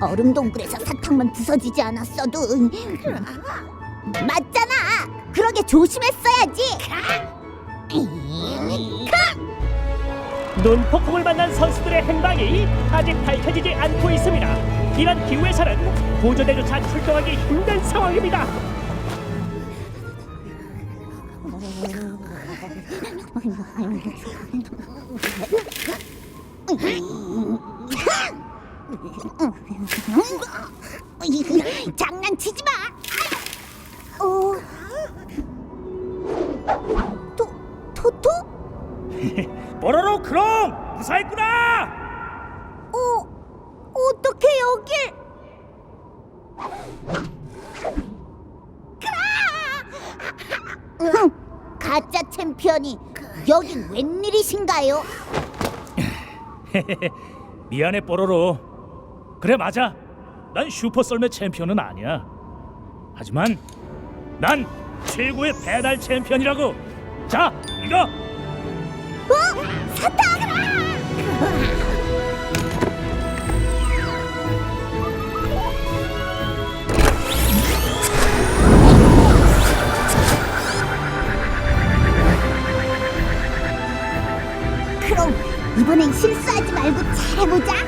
얼음 동굴에서 사탕만 부서지지 않았어도 맞잖아. 그러게 조심했어야지. 눈폭풍을 만난 선수들의 행방이 아직 밝혀지지 않고 있습니다. 이런 기후에서는 구조대조차 출동하기 힘든 상황입니다. 장난치지 마. 어. 도 토토? 뽀로로 크롱 무사했구나. 어, 어떻게 여길? 으흠, 가짜 챔피언이 여긴 웬일이신가요? 미안해 뽀로로. 그래 맞아. 난 슈퍼 썰매 챔피언은 아니야. 하지만 난 최고의 배달 챔피언이라고. 자 이거 어? 사탕! 그럼 이번엔 실수하지 말고 잘해보자.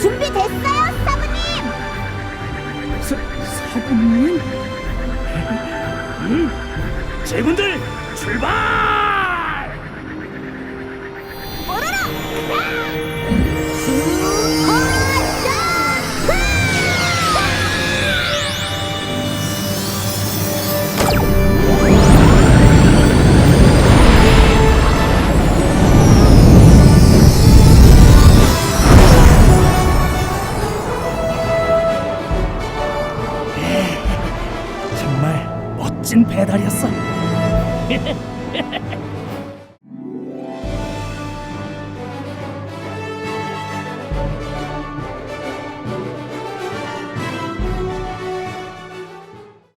준비됐어요, 사부님? 사, 사부님. 음, 제군들 출발! 배달이었어.